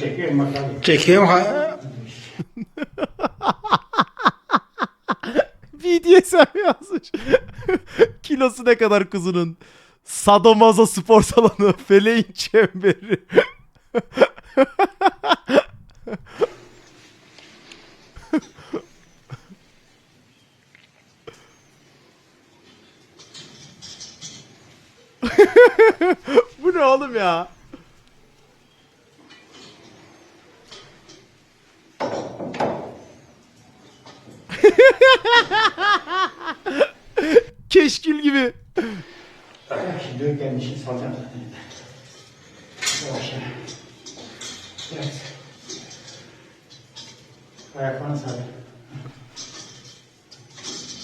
Çekiyorum bakalım. Çekiyorum. Ha. BDSM yazmış. Kilosu ne kadar kuzunun? Sadomazo spor salonu. Feleğin çemberi. Bu ne oğlum ya? Keşkül gibi. Şimdi öken işi salacağım zaten. Yavaş yavaş. Evet. Ayaklarını sar.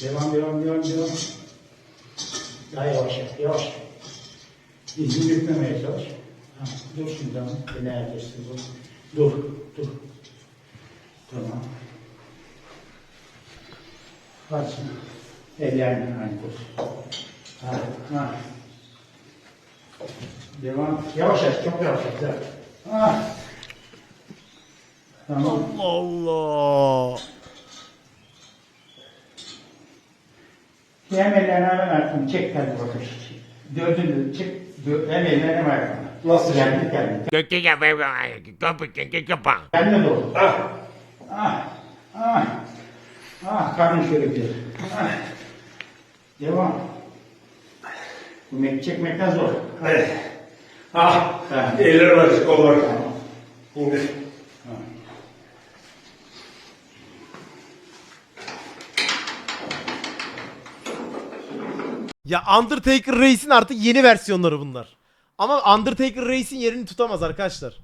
Devam, devam, devam, devam. Daha yavaş yavaş. Dizini bükmemeye çalış. Ha, dur şimdi tamam. Beni herkesin dur. Dur, dur. Tamam. Bak şimdi. Ellerini aynı pozisyon. Ha, ha. Devam. Yavaş yavaş, çok yavaş. Güzel. Ha. Tamam. Allah. Hem ellerini hem ayaklarını çek kendi bakış. Dördünü çek. Hem ellerini hem ayaklarını. Nasıl? Kendi kendi. Kendine doğru. Ah. Ah. Ah. Ah. Karnın şöyle. Ah. Devam. Bu mek çekmekten zor. Evet. Ah. Ha. Eller var, kollar. İndir. Ya Undertaker Reis'in artık yeni versiyonları bunlar. Ama Undertaker Reis'in yerini tutamaz arkadaşlar.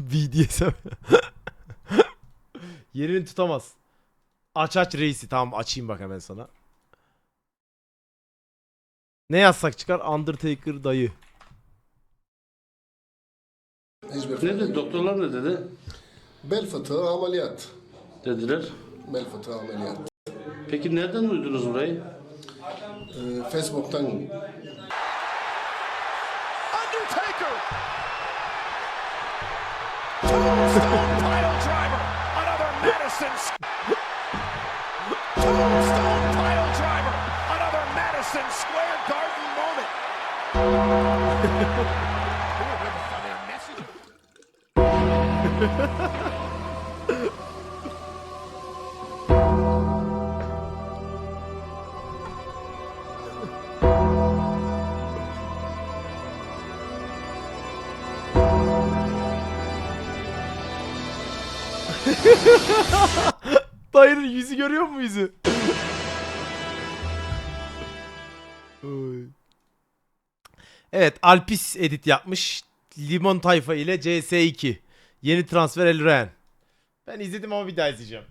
BDSM. yerini tutamaz. Aç aç reisi. Tamam açayım bak hemen sana. Ne yazsak çıkar? Undertaker dayı. Hiçbir Ne dedi? Doktorlar ne dedi? Bel fıtığı ameliyat. Dediler. Bel fıtığı ameliyat. Peki nereden duydunuz burayı? Ee, Facebook'tan Undertaker. Tombstone pile driver. Another Madison. Tombstone pile driver. Another Madison Dayının yüzü görüyor musun yüzü? Oy. Evet Alpis edit yapmış. Limon Tayfa ile CS2. Yeni transfer Elren. Ben izledim ama bir daha izleyeceğim.